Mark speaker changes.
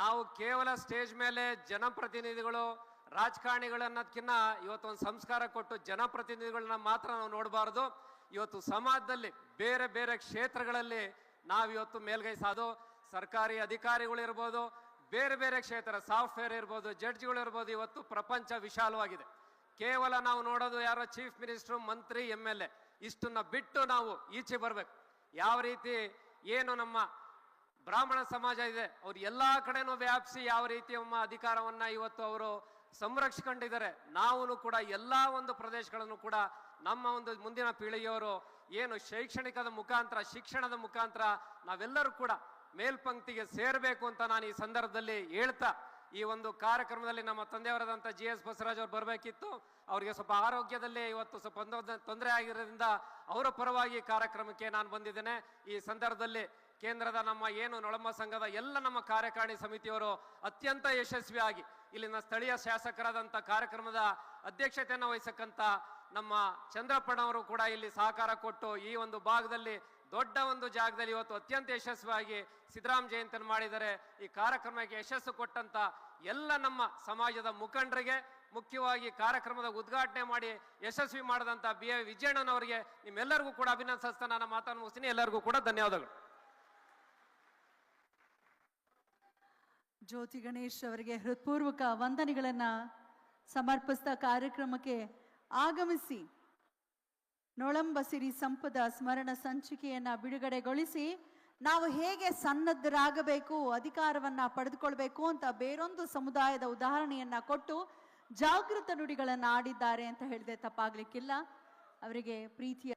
Speaker 1: ನಾವು ಕೇವಲ ಸ್ಟೇಜ್ ಮೇಲೆ ಜನಪ್ರತಿನಿಧಿಗಳು ರಾಜಕಾರಣಿಗಳು ಅನ್ನೋದಕ್ಕಿಂತ ಇವತ್ತು ಒಂದು ಸಂಸ್ಕಾರ ಕೊಟ್ಟು ಜನಪ್ರತಿನಿಧಿಗಳನ್ನ ಮಾತ್ರ ನಾವು ನೋಡಬಾರ್ದು. ಇವತ್ತು ಸಮಾಜದಲ್ಲಿ ಬೇರೆ ಬೇರೆ ಕ್ಷೇತ್ರಗಳಲ್ಲಿ ನಾವು ಇವತ್ತು ಮೇಲ್ಗೈ ಸಾಧು. ಸರ್ಕಾರಿ ಅಧಿಕಾರಿಗಳಿರ್ಬೋದು ಬೇರೆ ಬೇರೆ ಕ್ಷೇತ್ರ, ಸಾಫ್ಟ್ವೇರ್ ಇರ್ಬೋದು, ಜಡ್ಜ್ಗಳು ಇರ್ಬೋದು, ಇವತ್ತು ಪ್ರಪಂಚ ವಿಶಾಲವಾಗಿದೆ. ಕೇವಲ ನಾವು ನೋಡೋದು ಯಾರೋ ಚೀಫ್ ಮಿನಿಸ್ಟರ್, ಮಂತ್ರಿ, ಎಂ ಎಲ್ ಎ, ಇಷ್ಟನ್ನ ಬಿಟ್ಟು ನಾವು ಈಚೆ ಬರ್ಬೇಕು. ಯಾವ ರೀತಿ ಏನು ನಮ್ಮ ಬ್ರಾಹ್ಮಣ ಸಮಾಜ ಇದೆ. ಅವ್ರು ಎಲ್ಲಾ ಕಡೆನೂ ವ್ಯಾಪಿಸಿ ಯಾವ ರೀತಿ ನಮ್ಮ ಅಧಿಕಾರವನ್ನ ಇವತ್ತು ಅವರು ಸಂರಕ್ಷಿಕೊಂಡಿದ್ದಾರೆ ನಾವು ಕೂಡ ಎಲ್ಲಾ ಒಂದು ಪ್ರದೇಶಗಳನ್ನು ಕೂಡ ನಮ್ಮ ಒಂದು ಮುಂದಿನ ಪೀಳಿಗೆಯವರು ಏನು ಶೈಕ್ಷಣಿಕದ ಮುಖಾಂತರ, ಶಿಕ್ಷಣದ ಮುಖಾಂತರ ನಾವೆಲ್ಲರೂ ಕೂಡ ಮೇಲ್ಪಂಕ್ತಿಗೆ ಸೇರಬೇಕು ಅಂತ ನಾನು ಈ ಸಂದರ್ಭದಲ್ಲಿ ಹೇಳ್ತಾ, ಈ ಒಂದು ಕಾರ್ಯಕ್ರಮದಲ್ಲಿ ನಮ್ಮ ತಂದೆಯವರಾದಂಥ ಜಿ ಎಸ್ ಬಸವರಾಜ್ ಅವ್ರು ಬರಬೇಕಿತ್ತು. ಅವರಿಗೆ ಸ್ವಲ್ಪ ಆರೋಗ್ಯದಲ್ಲಿ ಇವತ್ತು ಸ್ವಲ್ಪ ತೊಂದರೆ ಆಗಿರೋದ್ರಿಂದ ಅವರ ಪರವಾಗಿ ಕಾರ್ಯಕ್ರಮಕ್ಕೆ ನಾನು ಬಂದಿದ್ದೇನೆ. ಈ ಸಂದರ್ಭದಲ್ಲಿ ಕೇಂದ್ರದ ನಮ್ಮ ಏನು ನೊಳಮ ಸಂಘದ ಎಲ್ಲ ನಮ್ಮ ಕಾರ್ಯಕಾರಿಣಿ ಸಮಿತಿಯವರು ಅತ್ಯಂತ ಯಶಸ್ವಿಯಾಗಿ ಇಲ್ಲಿನ ಸ್ಥಳೀಯ ಶಾಸಕರಾದಂಥ ಕಾರ್ಯಕ್ರಮದ ಅಧ್ಯಕ್ಷತೆಯನ್ನು ವಹಿಸಕ್ಕಂಥ ನಮ್ಮ ಚಂದ್ರಪ್ಪನವರು ಕೂಡ ಇಲ್ಲಿ ಸಹಕಾರ ಕೊಟ್ಟು ಈ ಒಂದು ಭಾಗದಲ್ಲಿ ದೊಡ್ಡ ಒಂದು ಜಾಗದಲ್ಲಿ ಇವತ್ತು ಅತ್ಯಂತ ಯಶಸ್ವಿಯಾಗಿ ಸಿದ್ದರಾಮ್ ಜಯಂತಿಯನ್ನು ಮಾಡಿದರೆ ಈ ಕಾರ್ಯಕ್ರಮಕ್ಕೆ ಯಶಸ್ಸು ಕೊಟ್ಟಂತ ಎಲ್ಲ ನಮ್ಮ ಸಮಾಜದ ಮುಖಂಡರಿಗೆ ಮುಖ್ಯವಾಗಿ ಕಾರ್ಯಕ್ರಮದ ಉದ್ಘಾಟನೆ ಮಾಡಿ ಯಶಸ್ವಿ ಮಾಡಿದಂತ ಬಿ ಎ ವಿಜಯಣ್ಣನವರಿಗೆ ನಿಮ್ಮೆಲ್ಲರಿಗೂ ಕೂಡ ಅಭಿನಂದಿಸ್ತಾ ನಾನು ಮಾತನ್ನು ಮುಗಿಸ್ತೀನಿ. ಎಲ್ಲರಿಗೂ ಕೂಡ ಧನ್ಯವಾದಗಳು.
Speaker 2: ಜ್ಯೋತಿ ಗಣೇಶ್ ಅವರಿಗೆ ಹೃತ್ಪೂರ್ವಕ ವಂದನೆಗಳನ್ನ ಸಮರ್ಪಿಸಿದ ಕಾರ್ಯಕ್ರಮಕ್ಕೆ ಆಗಮಿಸಿ ನೊಳಂಬ ಸಿರಿ ಸಂಪದ ಸ್ಮರಣ ಸಂಚಿಕೆಯನ್ನ ಬಿಡುಗಡೆಗೊಳಿಸಿ ನಾವು ಹೇಗೆ ಸನ್ನದ್ಧರಾಗಬೇಕು, ಅಧಿಕಾರವನ್ನ ಪಡೆದುಕೊಳ್ಬೇಕು ಅಂತ ಬೇರೊಂದು ಸಮುದಾಯದ ಉದಾಹರಣೆಯನ್ನ ಕೊಟ್ಟು ಜಾಗೃತ ನುಡಿಗಳನ್ನ ಆಡಿದ್ದಾರೆ ಅಂತ ಹೇಳಿದೆ ತಪ್ಪಾಗ್ಲಿಕ್ಕಿಲ್ಲ. ಅವರಿಗೆ ಪ್ರೀತಿಯ